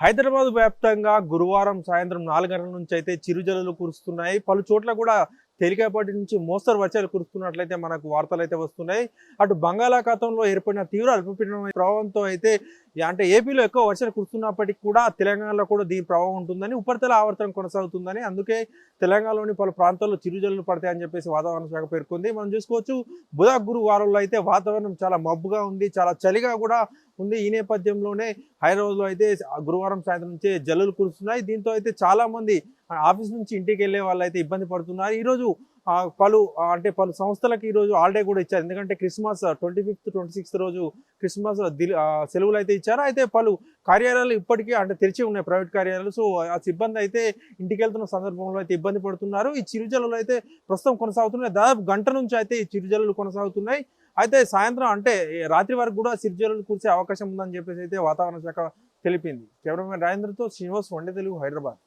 హైదరాబాద్ వ్యాప్తంగా గురువారం సాయంత్రం నాలుగు గంటల నుంచి అయితే చిరుజల్లులు కురుస్తున్నాయి. పలు చోట్ల కూడా తేలికపాటి నుంచి మోస్తరు వర్షాలు కురుస్తున్నట్లయితే మనకు వార్తలు అయితే వస్తున్నాయి. అటు బంగాళాఖాతంలో ఏర్పడిన తీవ్ర అల్పపీడనం ప్రభావంతో అయితే అంటే ఏపీలో ఎక్కువ వర్షాలు కురుస్తున్నప్పటికీ కూడా తెలంగాణలో కూడా దీని ప్రభావం ఉంటుందని ఉపరితల ఆవర్తనం కొనసాగుతుందని అందుకే తెలంగాణలోని పలు ప్రాంతాల్లో చిరుజల్లులు పడతాయని చెప్పేసి వాతావరణ శాఖ పేర్కొంది. మనం చూసుకోవచ్చు బుధ గురు వారంలో అయితే వాతావరణం చాలా మబ్బుగా ఉంది చాలా చలిగా కూడా ఉంది. ఈ నేపథ్యంలోనే హైదరాబాద్లో అయితే గురువారం సాయంత్రం నుంచే జల్లులు కురుస్తున్నాయి. దీంతో అయితే చాలా మంది ఆఫీస్ నుంచి ఇంటికి వెళ్ళే వాళ్ళు అయితే ఇబ్బంది పడుతున్నారు. ఈరోజు పలు అంటే పలు సంస్థలకు ఈరోజు హాలిడే కూడా ఇచ్చారు. ఎందుకంటే Christmas twenty fifth twenty sixth రోజు క్రిస్మస్ దిల్- సెలవులు అయితే ఇచ్చారు. అయితే పలు కార్యాలయాలు ఇప్పటికీ అంటే తెరిచి ఉన్నాయి ప్రైవేట్ కార్యాలయాలు. సో ఆ సిబ్బంది అయితే ఇంటికి వెళ్తున్న సందర్భంలో అయితే ఇబ్బంది పడుతున్నారు. ఈ చిరుజల్లులు అయితే ప్రస్తుతం కొనసాగుతున్నాయి. దాదాపు గంట నుంచి అయితే ఈ చిరుజల్లులు కొనసాగుతున్నాయి. అయితే సాయంత్రం అంటే రాత్రి వరకు కూడా చిరుజల్లులు కురిసే అవకాశం ఉందని చెప్పేసి అయితే వాతావరణ శాఖ తెలిపింది. కెమెరామెన్ రాజేంద్రతో శ్రీనివాస్ వండే తెలుగు హైదరాబాద్.